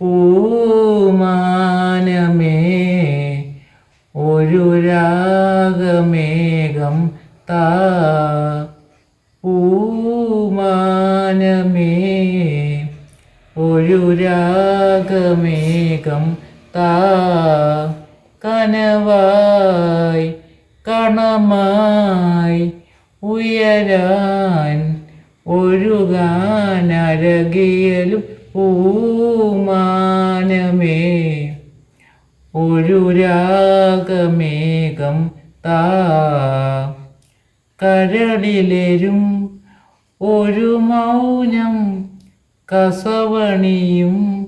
പൂമാനമേ ഒരു രാഗമേഘം താ. പൂമാനമേ ഒരു രാഗമേഘം താ. കനവായി കണമായി ഉയരാൻ ഒഴുകാനരകിയലും പൂമാനമേ ഒരു രാഗമേകം താ. കരളിലെരും ഒരു മൗനം കസവണിയും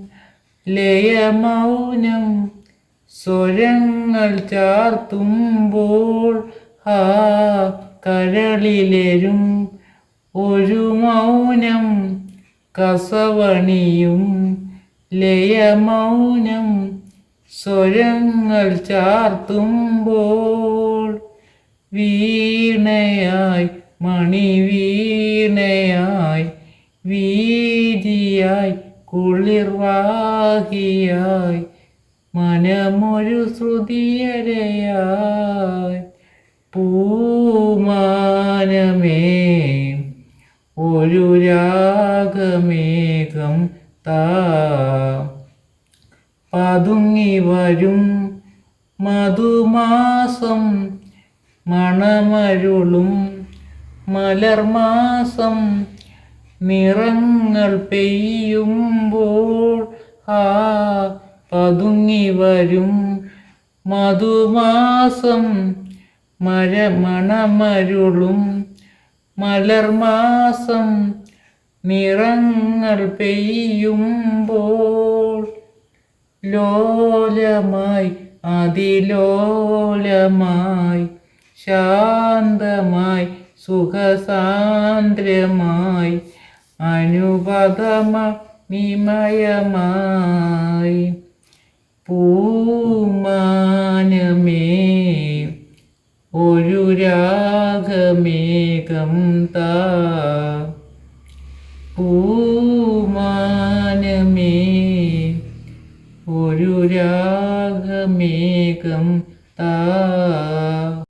ലയമൗനം. സ്വരങ്ങൾ ചാർത്തുമ്പോൾ ആ കരളിലെരും ഒരു മൗനം കസവണിയും ലയമൗനം സ്വരങ്ങൾ ചാർത്തുമ്പോൾ വീണയായി മണിവീണയായി വീതിയായി കുളിർവാഹിയായി മനമൊരു ശ്രുതിയരയായി പൂമാനമേ ഒരു രാഗമേഘം താ. പതുങ്ങി വരും മധുമാസം മണമരുളും മലർമാസം. നിറങ്ങൾ പെയ്യുമ്പോൾ ആ പതുങ്ങി വരും മധുമാസം മര മണമരുളും മലർമാസം. നിറങ്ങൾ പെയ്യുമ്പോൾ ലോലമായി അതിലോലമായി ശാന്തമായി സുഖസാന്ദ്രമായി അനുപദമ നിമയമായി പൂമാനമേ ഒരു രാഗമേകം താ പൂമാനമേ ഒരു രാഗമേകം താ